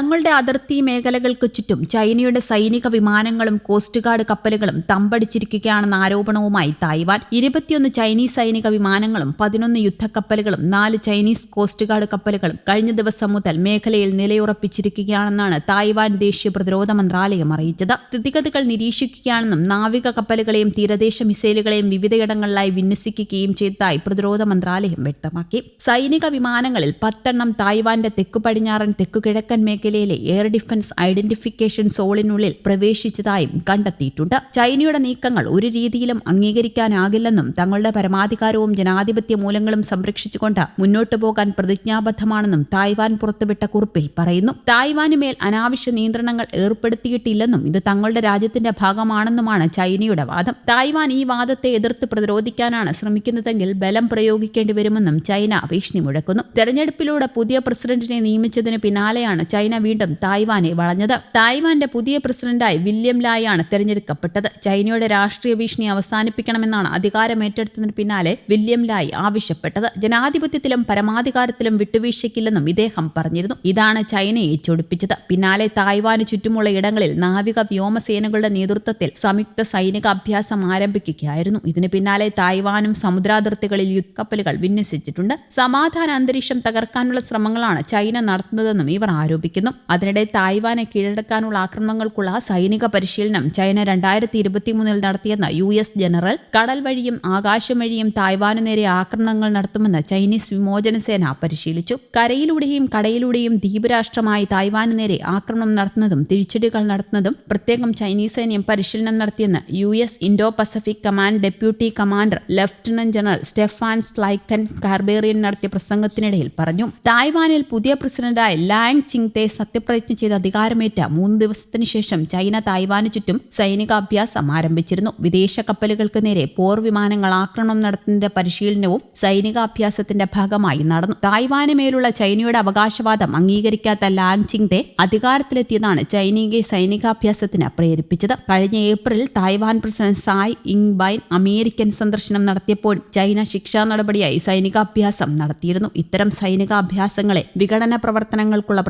തങ്ങളുടെ അതിർത്തി മേഖലകൾക്ക് ചുറ്റും ചൈനയുടെ സൈനിക വിമാനങ്ങളും കോസ്റ്റ് ഗാർഡ് കപ്പലുകളും തമ്പടിച്ചിരിക്കുകയാണെന്ന ആരോപണവുമായി തായ്വാൻ ഇരുപത്തിയൊന്ന് ചൈനീസ് സൈനിക വിമാനങ്ങളും പതിനൊന്ന് യുദ്ധക്കപ്പലുകളും നാല് ചൈനീസ് കോസ്റ്റ് ഗാർഡ് കപ്പലുകളും കഴിഞ്ഞ ദിവസം മുതൽ മേഖലയിൽ നിലയുറപ്പിച്ചിരിക്കുകയാണെന്നാണ് തായ്വാൻ ദേശീയ പ്രതിരോധ മന്ത്രാലയം അറിയിച്ചത്. സ്ഥിതിഗതികൾ നിരീക്ഷിക്കുകയാണെന്നും നാവിക കപ്പലുകളെയും തീരദേശ മിസൈലുകളെയും വിവിധയിടങ്ങളിലായി വിന്യസിക്കുകയും ചെയ്തതായി പ്രതിരോധ മന്ത്രാലയം വ്യക്തമാക്കി. സൈനിക വിമാനങ്ങളിൽ പത്തെണ്ണം തായ്വാന്റെ തെക്കു പടിഞ്ഞാറൻ തെക്കുകിഴക്കൻ മേഖലയിലെ എയർ ഡിഫൻസ് ഐഡന്റിഫിക്കേഷൻ സോളിനുള്ളിൽ പ്രവേശിച്ചതായും കണ്ടെത്തിയിട്ടുണ്ട്. ചൈനയുടെ നീക്കങ്ങൾ ഒരു രീതിയിലും അംഗീകരിക്കാനാകില്ലെന്നും തങ്ങളുടെ പരമാധികാരവും ജനാധിപത്യ മൂലങ്ങളും സംരക്ഷിച്ചുകൊണ്ട് മുന്നോട്ടു പോകാൻ പ്രതിജ്ഞാബദ്ധമാണെന്നും തായ്വാൻ പുറത്തുവിട്ട കുറിപ്പിൽ പറയുന്നു. തായ്വാന് മേൽ അനാവശ്യ നിയന്ത്രണങ്ങൾ ഏർപ്പെടുത്തിയിട്ടില്ലെന്നും ഇത് തങ്ങളുടെ രാജ്യത്തിന്റെ ഭാഗമാണെന്നുമാണ് ചൈനയുടെ വാദം. തായ്വാൻ ഈ വാദത്തെ എതിർത്ത് പ്രതിരോധിക്കാനാണ് ശ്രമിക്കുന്നതെങ്കിൽ ബലം പ്രയോഗിക്കേണ്ടി വരുമെന്നും ചൈന ഭീഷണി മുഴക്കുന്നു തെരഞ്ഞെടുപ്പിലൂടെ പുതിയ പ്രസിഡന്റിനെ നിയമിച്ചതിന് പിന്നാലെയാണ് ചൈന വീണ്ടും തായ്വാനെ വളഞ്ഞത്. തായ്വാന്റെ പുതിയ പ്രസിഡന്റായി വില്യം ലായാണ് തെരഞ്ഞെടുക്കപ്പെട്ടത്. ചൈനയുടെ രാഷ്ട്രീയ ഭീഷണി അവസാനിപ്പിക്കണമെന്നാണ് അധികാരം ഏറ്റെടുത്തതിന് പിന്നാലെ വില്യം ലായ് ആവശ്യപ്പെട്ടത്. ജനാധിപത്യത്തിലും പരമാധികാരത്തിലും വിട്ടുവീഴ്ചയ്ക്കില്ലെന്നും ഇദ്ദേഹം പറഞ്ഞിരുന്നു. ഇതാണ് ചൈനയെ ചൊടിപ്പിച്ചത്. പിന്നാലെ തായ്വാന് ചുറ്റുമുള്ള ഇടങ്ങളിൽ നാവിക വ്യോമസേനകളുടെ നേതൃത്വത്തിൽ സംയുക്ത സൈനിക അഭ്യാസം ആരംഭിക്കുകയായിരുന്നു. ഇതിന് പിന്നാലെ തായ്വാനും സമുദ്രാതിർത്തികളിൽ യുദ്ധക്കപ്പലുകൾ വിന്യസിച്ചിട്ടുണ്ട്. സമാധാന അന്തരീക്ഷം തകർക്കാനുള്ള ശ്രമങ്ങളാണ് ചൈന നടത്തുന്നതെന്നും ഇവർ ആരോപിക്കുന്നു. അതിനിടെ തായ്വാനെ കീഴടക്കാനുള്ള ആക്രമണങ്ങൾക്കുള്ള സൈനിക പരിശീലനം ചൈന രണ്ടായിരത്തി ഇരുപത്തിമൂന്നിൽ നടത്തിയെന്ന് യു എസ് ജനറൽ. കടൽ വഴിയും ആകാശം വഴിയും തായ്വാനു നേരെ ആക്രമണങ്ങൾ നടത്തുമെന്ന് ചൈനീസ് വിമോചന സേന പരിശീലിച്ചു. കരയിലൂടെയും കടയിലൂടെയും ദ്വീപരാഷ്ട്രമായി തായ്വാനു നേരെ ആക്രമണം നടത്തുന്നതും തിരിച്ചടികൾ നടത്തുന്നതും പ്രത്യേകം ചൈനീസ് സൈന്യം പരിശീലനം നടത്തിയെന്ന് U S Indo Pacific command deputy commander lieutenant general Stephen സ്ലൈക്കൻ കാർബേറിയൻ നടത്തിയ പ്രസംഗത്തിനിടയിൽ പറഞ്ഞു. തായ്വാനിൽ പുതിയ പ്രസിഡന്റായി ലാങ് ചിങ്തെ സത്യപ്രതിജ്ഞ ചെയ്ത് അധികാരമേറ്റ മൂന്ന് ദിവസത്തിന് ശേഷം ചൈന തായ്വാന് ചുറ്റും സൈനികാഭ്യാസം ആരംഭിച്ചിരുന്നു. വിദേശ കപ്പലുകൾക്ക് നേരെ പോർ വിമാനങ്ങൾ ആക്രമണം നടത്തുന്നതിന്റെ പരിശീലനവും സൈനികാഭ്യാസത്തിന്റെ ഭാഗമായി നടന്നു. തായ്വാന് മേലുള്ള ചൈനയുടെ അവകാശവാദം അംഗീകരിക്കാത്ത ലാങ് ചിങ്തെ അധികാരത്തിലെത്തിയതാണ് ചൈനീയ സൈനികാഭ്യാസത്തിന് പ്രേരിപ്പിച്ചത്. കഴിഞ്ഞ ഏപ്രിൽ തായ്വാൻ പ്രസിഡന്റ് സായ് ഇങ് ബൈൻ അമേരിക്കൻ സന്ദർശനം നടത്തിയപ്പോൾ ചൈന ശിക്ഷാ നടപടിയായി സൈനികാഭ്യാസം നടത്തിയിരുന്നു. ഇത്തരം സൈനികാഭ്യാസങ്ങളെ വിഘടന പ്രവർത്തനങ്ങൾക്കുള്ള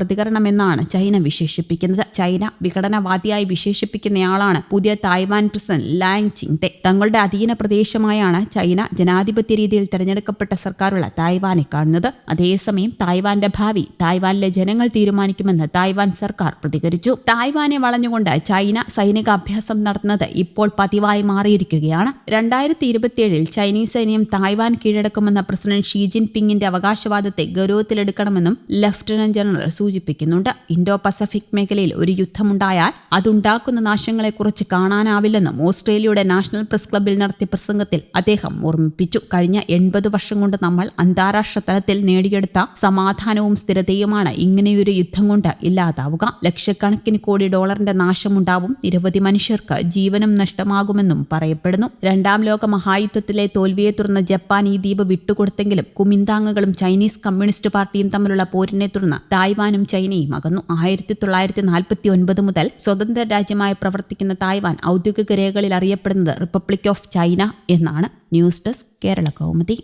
പ്രതികരണമെന്നാണ് ചൈന വിശേഷിപ്പിക്കുന്നത്. ചൈന വിഘടനവാദിയായി വിശേഷിപ്പിക്കുന്നയാളാണ് പുതിയ തായ്വാൻ പ്രസിഡന്റ് ലാങ് ചിങ്തെ. തങ്ങളുടെ അധീന പ്രദേശമായാണ് ചൈന ജനാധിപത്യ രീതിയിൽ തെരഞ്ഞെടുക്കപ്പെട്ട സർക്കാരുള്ള തായ്വാനെ കാണുന്നത്. അതേസമയം തായ്വാന്റെ ഭാവി തായ്വാനിലെ ജനങ്ങൾ തീരുമാനിക്കുമെന്ന് തായ്വാൻ സർക്കാർ പ്രതികരിച്ചു. തായ്വാനെ വളഞ്ഞുകൊണ്ട് ചൈന സൈനികാഭ്യാസം നടത്തുന്നത് ഇപ്പോൾ പതിവായി മാറിയിരിക്കുകയാണ്. രണ്ടായിരത്തി ഇരുപത്തിയേഴിൽ ചൈനീസ് സൈന്യം തായ്വാൻ കീഴടക്കുമെന്ന പ്രസിഡന്റ് ഷീ ജിൻപിങ്ങിന്റെ അവകാശവാദത്തെ ഗൗരവത്തിലെടുക്കണമെന്നും ലഫ്റ്റനന്റ് ജനറൽ സൂചിപ്പിക്കുന്നുണ്ട്. ഇൻഡോ പസഫിക് മേഖലയിൽ ഒരു യുദ്ധമുണ്ടായാൽ അതുണ്ടാക്കുന്ന നാശങ്ങളെക്കുറിച്ച് കാണാനാവില്ലെന്നും ഓസ്ട്രേലിയയുടെ നാഷണൽ പ്രസ് ക്ലബിൽ നടത്തിയ പ്രസംഗത്തിൽ അദ്ദേഹം ഓർമ്മിപ്പിച്ചു. കഴിഞ്ഞ എൺപത് വർഷം കൊണ്ട് നമ്മൾ അന്താരാഷ്ട്ര തലത്തിൽ നേടിയെടുത്ത സമാധാനവും സ്ഥിരതയുമാണ് ഇങ്ങനെയൊരു യുദ്ധം കൊണ്ട് ഇല്ലാതാവുക. ലക്ഷക്കണക്കിന് കോടി ഡോളറിന്റെ നാശമുണ്ടാവും. നിരവധി മനുഷ്യർക്ക് ജീവനും നഷ്ടമാകുമെന്നും പറയപ്പെടുന്നു. രണ്ടാം ലോക മഹായുദ്ധത്തിലെ തോൽവിയെ തുടർന്ന് ജപ്പാൻ ഈ ദ്വീപ് വിട്ടുകൊടുത്തെങ്കിലും കുമിന്താങ്ങുകളും ചൈനീസ് കമ്മ്യൂണിസ്റ്റ് പാർട്ടിയും തമ്മിലുള്ള പോരിനെ തുടർന്ന് തായ്വാനും ചൈനയും അകന്നു ആയിരത്തി തൊള്ളായിരത്തി നാൽപ്പത്തി ഒൻപത് മുതൽ സ്വതന്ത്ര രാജ്യമായി പ്രവർത്തിക്കുന്ന തായ്വാൻ ഔദ്യോഗിക രേഖകളിൽ അറിയപ്പെടുന്നത് റിപ്പബ്ലിക് ഓഫ് ചൈന എന്നാണ്. News desk Kerala Kaumudi.